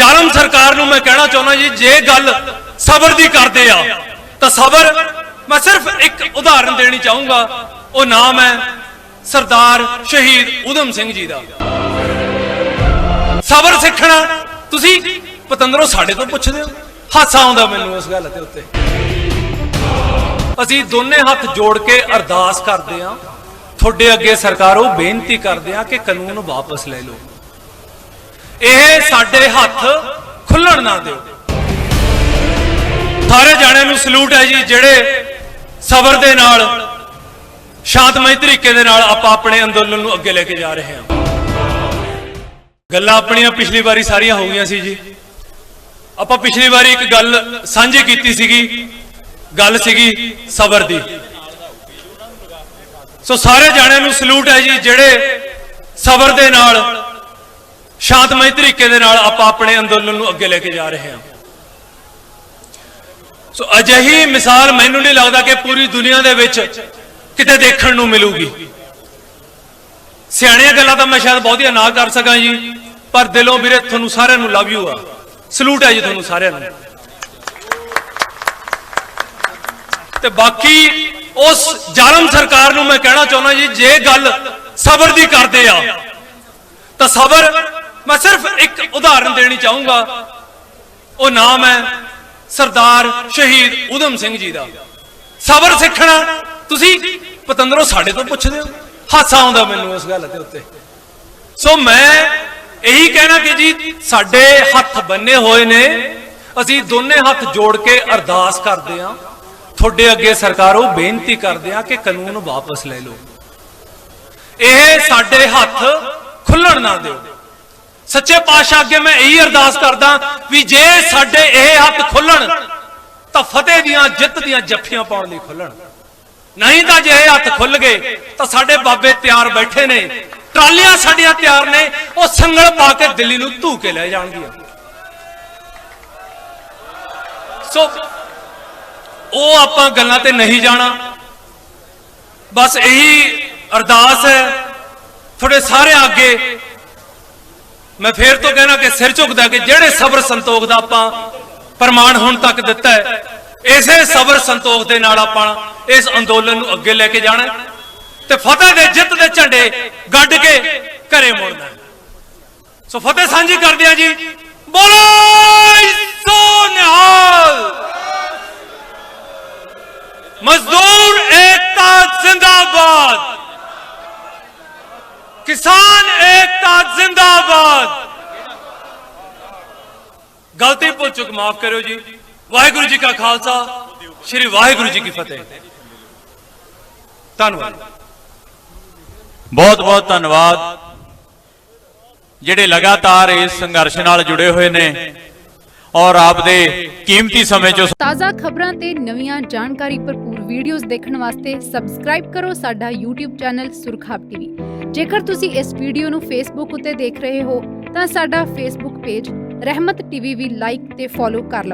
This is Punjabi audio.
ਜ਼ਾਲਮ ਸਰਕਾਰ ਨੂੰ ਮੈਂ ਕਹਿਣਾ ਚਾਹੁੰਦਾ ਜੀ, ਜੇ ਗੱਲ ਸਬਰ ਦੀ ਕਰਦੇ ਆ, ਤਾਂ ਸਬਰ ਮੈਂ ਸਿਰਫ ਇੱਕ ਉਦਾਹਰਨ ਦੇਣੀ ਚਾਹੂੰਗਾ। ਉਹ ਨਾਮ ਹੈ ਸਰਦਾਰ ਸ਼ਹੀਦ ਉਦਮ ਸਿੰਘ ਜੀ ਦਾ। ਸਬਰ ਸਿੱਖਣਾ, ਤੁਸੀਂ ਪਤੰਦਰੋਂ ਸਾਡੇ ਤੋਂ ਪੁੱਛਦੇ ਹੋ। ਹਾਸਾ ਆਉਂਦਾ ਮੈਨੂੰ ਇਸ ਗੱਲ ਤੇ ਉੱਤੇ। ਅਸੀਂ ਦੋਨੇ ਹੱਥ ਜੋੜ ਕੇ ਅਰਦਾਸ ਕਰਦੇ ਹਾਂ। ਤੁਹਾਡੇ ਅੱਗੇ ਸਰਕਾਰੋ ਬੇਨਤੀ ਕਰਦੇ ਹਾਂ ਕਿ ਕਾਨੂੰਨ ਵਾਪਸ ਲੈ ਲਓ। ਇਹ ਸਾਡੇ ਹੱਥ ਖੁੱਲਣ ਨਾ ਦਿਓ। ਸਾਰੇ ਜਾਣਿਆਂ ਨੂੰ ਸਲੂਟ ਹੈ ਜੀ, ਜਿਹੜੇ ਸਬਰ ਦੇ ਨਾਲ, ਸ਼ਾਂਤਮਈ ਤਰੀਕੇ ਦੇ ਨਾਲ ਆਪਾਂ ਆਪਣੇ ਅੰਦੋਲਨ ਨੂੰ ਅੱਗੇ ਲੈ ਕੇ ਜਾ ਰਹੇ ਹਾਂ। ਗੱਲਾਂ ਆਪਣੀਆਂ ਪਿਛਲੀ ਵਾਰੀ ਸਾਰੀਆਂ ਹੋ ਗਈਆਂ ਸੀ ਜੀ। ਆਪਾਂ ਪਿਛਲੀ ਵਾਰੀ ਇੱਕ ਗੱਲ ਸਾਂਝੀ ਕੀਤੀ ਸੀਗੀ, ਗੱਲ ਸੀਗੀ ਸਬਰ ਦੀ। ਸੋ ਸਾਰੇ ਜਾਣਿਆਂ ਨੂੰ ਸਲੂਟ ਹੈ ਜੀ, ਜਿਹੜੇ ਸਬਰ ਦੇ ਨਾਲ ਸ਼ਾਂਤਮਈ ਤਰੀਕੇ ਦੇ ਨਾਲ ਆਪਾਂ ਆਪਣੇ ਅੰਦੋਲਨ ਨੂੰ ਅੱਗੇ ਲੈ ਕੇ ਜਾ ਰਹੇ ਹਾਂ। ਸੋ ਅਜਿਹੀ ਮਿਸਾਲ ਮੈਨੂੰ ਨਹੀਂ ਲੱਗਦਾ ਕਿ ਪੂਰੀ ਦੁਨੀਆ ਦੇ ਵਿੱਚ ਕਿਤੇ ਦੇਖਣ ਨੂੰ ਮਿਲੂਗੀ। ਸਿਆਣੀਆਂ ਗੱਲਾਂ ਤਾਂ ਮੈਂ ਸ਼ਾਇਦ ਬਹੁਤੀਆਂ ਨਾ ਕਰ ਸਕਾਂ ਜੀ, ਪਰ ਦਿਲੋਂ ਵੀਰੇ ਤੁਹਾਨੂੰ ਸਾਰਿਆਂ ਨੂੰ ਲਵ ਯੂ ਆ। ਸਲੂਟ ਹੈ ਜੀ ਤੁਹਾਨੂੰ ਸਾਰਿਆਂ ਨੂੰ। ਤੇ ਬਾਕੀ ਉਸ ਜ਼ਾਲਮ ਸਰਕਾਰ ਨੂੰ ਮੈਂ ਕਹਿਣਾ ਚਾਹੁੰਦਾ ਜੀ, ਜੇ ਗੱਲ ਸਬਰ ਦੀ ਕਰਦੇ ਆ, ਤਾਂ ਸਬਰ ਮੈਂ ਸਿਰਫ ਇੱਕ ਉਦਾਹਰਨ ਦੇਣੀ ਚਾਹੂੰਗਾ। ਉਹ ਨਾਮ ਹੈ ਸਰਦਾਰ ਸ਼ਹੀਦ ਉਦਮ ਸਿੰਘ ਜੀ ਦਾ। ਸਬਰ ਸਿੱਖਣਾ, ਤੁਸੀਂ ਪਤੰਦਰੋਂ ਸਾਡੇ ਤੋਂ ਪੁੱਛਦੇ ਹੋ। ਹਾਸਾ ਆਉਂਦਾ ਮੈਨੂੰ ਇਸ ਗੱਲ ਦੇ ਉੱਤੇ। ਸੋ ਮੈਂ ਇਹੀ ਕਹਿਣਾ ਕਿ ਜੀ, ਸਾਡੇ ਹੱਥ ਬੰਨੇ ਹੋਏ ਨੇ। ਅਸੀਂ ਦੋਨੇ ਹੱਥ ਜੋੜ ਕੇ ਅਰਦਾਸ ਕਰਦੇ ਹਾਂ। ਤੁਹਾਡੇ ਅੱਗੇ ਸਰਕਾਰੋ ਬੇਨਤੀ ਕਰਦੇ ਹਾਂ ਕਿ ਕਾਨੂੰਨ ਵਾਪਸ ਲੈ ਲਓ। ਇਹ ਸਾਡੇ ਹੱਥ ਖੁੱਲਣ ਨਾ ਦਿਓ। ਸੱਚੇ ਪਾਤਸ਼ਾਹ ਅੱਗੇ ਮੈਂ ਇਹੀ ਅਰਦਾਸ ਕਰਦਾ ਵੀ ਜੇ ਸਾਡੇ ਇਹ ਹੱਥ ਖੁੱਲਣ, ਤਾਂ ਫਤਿਹ ਦੀਆਂ, ਜਿੱਤ ਦੀਆਂ ਜੱਫੀਆਂ ਪਾਉਣ ਲਈ ਖੁੱਲਣ। ਨਹੀਂ ਤਾਂ ਜੇ ਇਹ ਹੱਥ ਖੁੱਲ ਗਏ, ਤਾਂ ਸਾਡੇ ਬਾਬੇ ਤਿਆਰ ਬੈਠੇ ਨੇ, ਟਰਾਲੀਆਂ ਸਾਡੀਆਂ ਤਿਆਰ ਨੇ, ਉਹ ਸੰਗਲ ਪਾ ਕੇ ਦਿੱਲੀ ਨੂੰ ਧੂ ਕੇ ਲੈ ਜਾਣਗੀਆਂ। ਸੋ, ਉਹ ਆਪਾਂ ਗੱਲਾਂ ਤੇ ਨਹੀਂ ਜਾਣਾ। ਬਸ ਇਹੀ ਅਰਦਾਸ ਹੈ, ਤੁਹਾਡੇ ਸਾਰੇ ਅੱਗੇ ਮੈਂ ਫੇਰ ਤੋਂ ਕਹਿਣਾ ਕਿ ਸਿਰ ਝੁਕਦਾ ਕਿ ਜਿਹੜੇ ਸਬਰ ਸੰਤੋਖ ਦਾ ਆਪਾਂ ਪ੍ਰਮਾਣ ਹੁਣ ਤੱਕ ਦਿੱਤਾ ਹੈ, ਇਸੇ ਸਬਰ ਸੰਤੋਖ ਦੇ ਨਾਲ ਆਪਾਂ ਇਸ ਅੰਦੋਲਨ ਨੂੰ ਅੱਗੇ ਲੈ ਕੇ ਜਾਣਾ ਤੇ ਫਤਿਹ ਦੇ ਜਿੱਤ ਦੇ ਝੰਡੇ ਗੱਡ ਕੇ ਘਰੇ ਮੁੜਨਾ ਸੋ ਫਤਿਹ ਸਾਂਝੀ ਕਰਦੇ ਆ ਜੀ। ਬੋਲੋ ਸੋ ਨਿਹਾਲ। ਮਜ਼ਦੂਰ ਏਕਤਾ ਜ਼ਿੰਦਾਬਾਦ। ਕਿਸਾਨ ਜ਼ਿੰਦਾਬਾਦ। ਗਲਤੀ ਭੁੱਲ ਚੁੱਕ, ਮਾਫ ਕਰਿਓ ਜੀ। ਵਾਹਿਗੁਰੂ ਜੀ ਕਾ ਖਾਲਸਾ, ਸ੍ਰੀ ਵਾਹਿਗੁਰੂ ਜੀ ਕੀ ਫਤਿਹ। ਧੰਨਵਾਦ। ਬਹੁਤ ਬਹੁਤ ਧੰਨਵਾਦ। ਜਿਹੜੇ ਲਗਾਤਾਰ ਇਸ ਸੰਘਰਸ਼ ਨਾਲ ਜੁੜੇ ਹੋਏ ਨੇ ਔਰ ਆਪਦੇ ਕੀਮਤੀ ਸਮੇਂ ਚੋਂ ਤਾਜ਼ਾ ਖਬਰਾਂ ਤੇ ਨਵੀਆਂ ਜਾਣਕਾਰੀ ਭਰਪੂਰ ਵੀਡੀਓਜ਼ ਦੇਖਣ ਵਾਸਤੇ ਸਬਸਕ੍ਰਾਈਬ ਕਰੋ ਸਾਡਾ YouTube ਚੈਨਲ ਸੁਰਖਾਬ ਟੀਵੀ। ਜੇਕਰ ਤੁਸੀਂ ਇਸ ਵੀਡੀਓ ਨੂੰ Facebook ਉੱਤੇ ਦੇਖ ਰਹੇ ਹੋ, ਤਾਂ ਸਾਡਾ Facebook ਪੇਜ ਰਹਿਮਤ ਟੀਵੀ ਵੀ ਲਾਈਕ ਤੇ ਫੋਲੋ ਕਰ ਲਓ।